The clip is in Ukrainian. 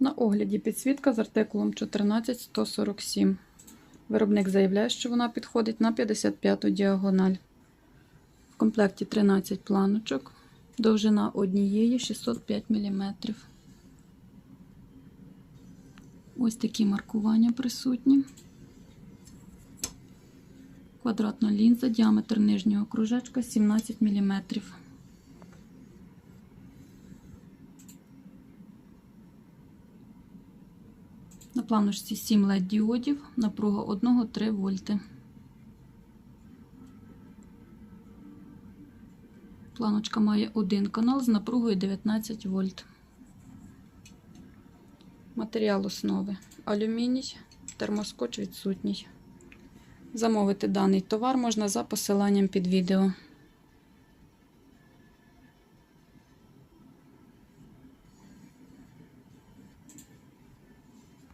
На огляді підсвітка з артикулом 14147. Виробник заявляє, що вона підходить на 55 діагональ. В комплекті 13 планочок, довжина однієї 605 мм. Ось такі маркування присутні. Квадратна лінза, діаметр нижнього кружечка 17 мм. На планочці 7 LED діодів, напруга 1-3 вольти. Планочка має один канал з напругою 19 вольт. Матеріал основи алюміній, термоскоч відсутній. Замовити даний товар можна за посиланням під відео.